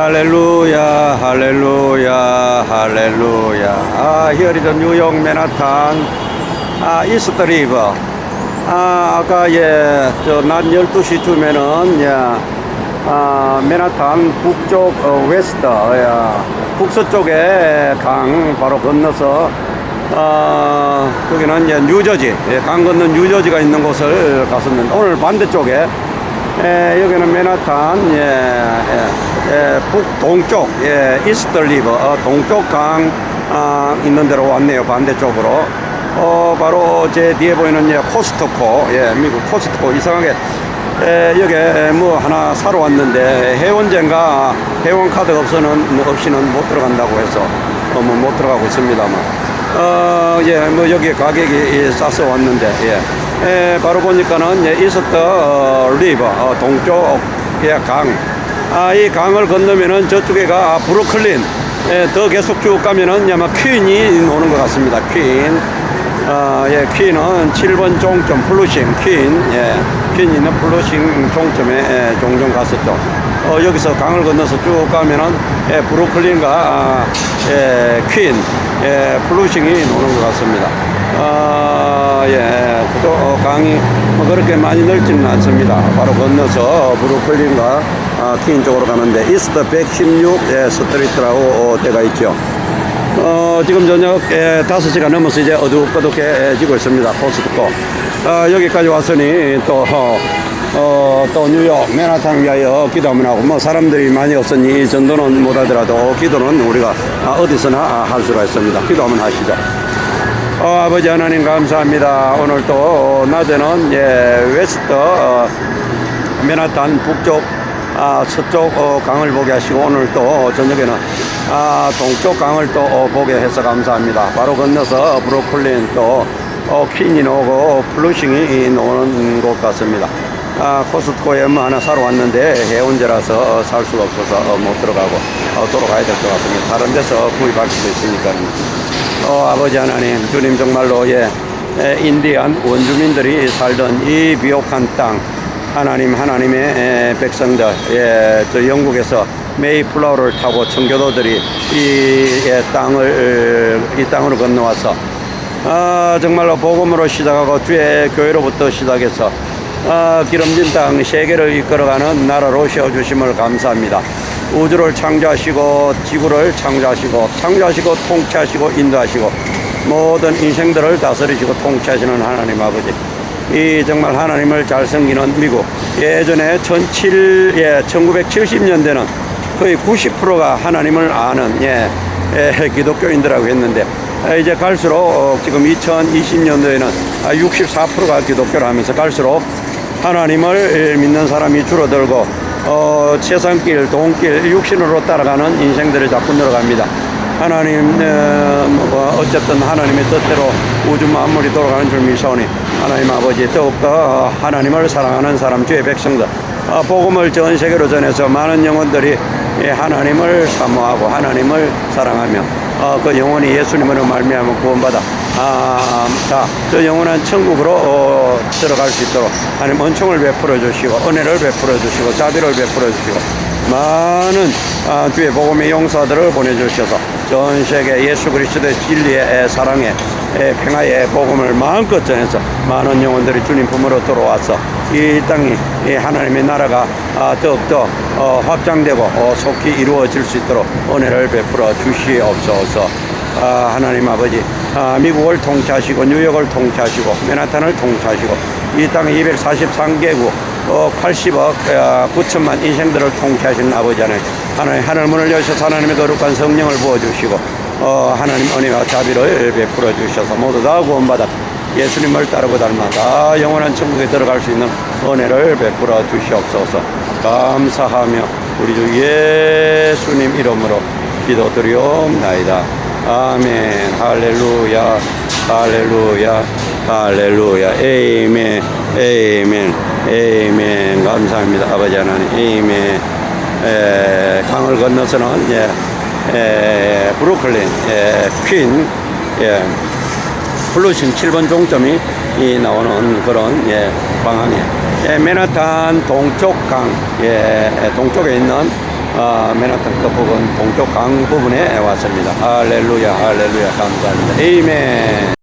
할렐루야, 할렐루야, 할렐루야. 아, here York, Manhattan, 아, East River. 아, 아까 예, 저낮 12시쯤에는 예, 아, 맨하탄 북쪽 어, 웨스트, 야, 북서쪽에 강 바로 건너서 어, 거기는 이제 뉴저지, 예, 강 건너 뉴저지가 있는 곳을 갔었는데 오늘 반대쪽에 예, 여기는 맨하탄 예, 예, 예, 북동쪽 예, 이스트 리버 어, 동쪽 강 아, 있는 데로 왔네요 반대쪽으로 어, 바로 제 뒤에 보이는 예, 코스트코 예, 미국 코스트코 이상하게 에, 여기 뭐 하나 사러 왔는데 회원제인가 회원 카드가 없어는 뭐 없이는 못 들어간다고 해서 어, 뭐못 들어가고 있습니다만 어, 예, 뭐 여기 가격이 예, 싸서 왔는데 예. 에, 바로 보니까는 예, 이스트 어, 리버 어, 동쪽 예, 강. 아, 이 강을 건너면은 저쪽에가 아, 브루클린. 예, 더 계속 쭉 가면은 아마 퀸이 오는 것 같습니다. 퀸. 아, 예, 퀸은 7번 종점 플루싱 퀸. 예, 퀸 있는 플루싱 종점에 예, 종종 갔었죠. 어, 여기서 강을 건너서 쭉 가면은 예, 브루클린과 아, 예, 퀸, 예, 플루싱이 노는 것 같습니다. 아, 예, 또 어, 강이 뭐 그렇게 많이 넓지는 않습니다. 바로 건너서 브루클린과 아, 퀸 쪽으로 가는데 이스트 116 예, 스트리트라고 어, 때가 있죠. 어, 지금 저녁 에, 5시가 넘어서 이제 어둑어둑해지고 있습니다. 포스트코. 어, 여기까지 왔으니 또, 어, 어, 또 뉴욕, 맨하탄 위하여 기도 한번 하고, 뭐 사람들이 많이 없으니 전도는 못하더라도 기도는 우리가 아, 어디서나 할 수가 있습니다. 기도 한번 하시죠. 어, 아버지 하나님 감사합니다. 오늘 또 낮에는 예, 웨스트 어, 맨하탄 북쪽 아, 서쪽 어, 강을 보게 하시고 오늘 또 저녁에는 아, 동쪽 강을 또 어, 보게 해서 감사합니다. 바로 건너서 브로콜린 또 어, 퀸이 오고 플루싱이 노는 곳 같습니다. 아, 코스트코에 뭐 하나 사러 왔는데 해운제라서 어, 살 수가 없어서 어, 못 들어가고 어, 돌아가야 될 것 같습니다. 다른 데서 구입할 수도 있으니까. 어, 아버지 하나님, 주님 정말로 예, 에, 인디안 원주민들이 살던 이 비옥한 땅, 하나님 하나님의 에, 백성들, 예, 저 영국에서 메이플라워를 타고 청교도들이 이 예, 땅을 이 땅으로 건너와서 아, 정말로 복음으로 시작하고 주의 교회로부터 시작해서 아, 기름진 땅 세계를 이끌어가는 나라로 세워주심을 감사합니다. 우주를 창조하시고 지구를 창조하시고 창조하시고 통치하시고 인도하시고 모든 인생들을 다스리시고 통치하시는 하나님 아버지 이 정말 하나님을 잘 섬기는 미국 예전에 17, 예, 1970년대는 거의 90%가 하나님을 아는 예, 예, 기독교인들하고 했는데 아, 이제 갈수록 어, 지금 2020년도에는 64%가 기독교를 하면서 갈수록 하나님을 믿는 사람이 줄어들고 어, 세상길, 돈길, 육신으로 따라가는 인생들이 자꾸 늘어갑니다. 하나님, 어, 뭐 어쨌든 하나님의 뜻대로 우주 만물이 돌아가는 줄 미사오니 하나님 아버지 더욱더 하나님을 사랑하는 사람, 주의 백성들, 어, 복음을 전 세계로 전해서 많은 영혼들이 예, 하나님을 사모하고 하나님을 사랑하며 어, 그 영혼이 예수님으로 말미암아 구원받아 아, 다, 저 영원한 천국으로 어, 들어갈 수 있도록 하나님 은총을 베풀어 주시고 은혜를 베풀어 주시고 자비를 베풀어 주시고 많은 아, 주의 복음의 용사들을 보내주셔서 전 세계 예수 그리스도의 진리의 사랑의 에, 평화의 복음을 마음껏 전해서 많은 영혼들이 주님 품으로 들어와서 이 땅이 이 하나님의 나라가 아, 더욱더 어, 확장되고 어, 속히 이루어질 수 있도록 은혜를 베풀어 주시옵소서. 아, 하나님 아버지, 아, 미국을 통치하시고 뉴욕을 통치하시고 맨하탄을 통치하시고 이땅 243개국 어, 80억 어, 9천만 인생들을 통치하시는 아버지 하나님 하나님 하늘 문을 여셔서 하나님의 거룩한 성령을 부어주시고 어, 하나님 은혜와 자비를 베풀어 주셔서 모두 다 구원받아 예수님을 따르고 닮아 다 영원한 천국에 들어갈 수 있는 은혜를 베풀어 주시옵소서. 감사하며 우리 주 예수님 이름으로 기도드리옵나이다. 아멘. 할렐루야. 할렐루야 할렐루야. 에이멘. 에이멘. 에이멘. 감사합니다. 아버지 하나님. 에이멘. 에, 강을 건너서는 예, 에, 브루클린 예, 퀸 예, 블루신 7번 종점이 이 나오는 그런 예, 방향에 예, 맨하탄 동쪽 강 예, 동쪽에 있는 아, 맨하탄 끝부분 동쪽 강 부분에 왔습니다. 할렐루야, 할렐루야, 감사합니다. 에이멘.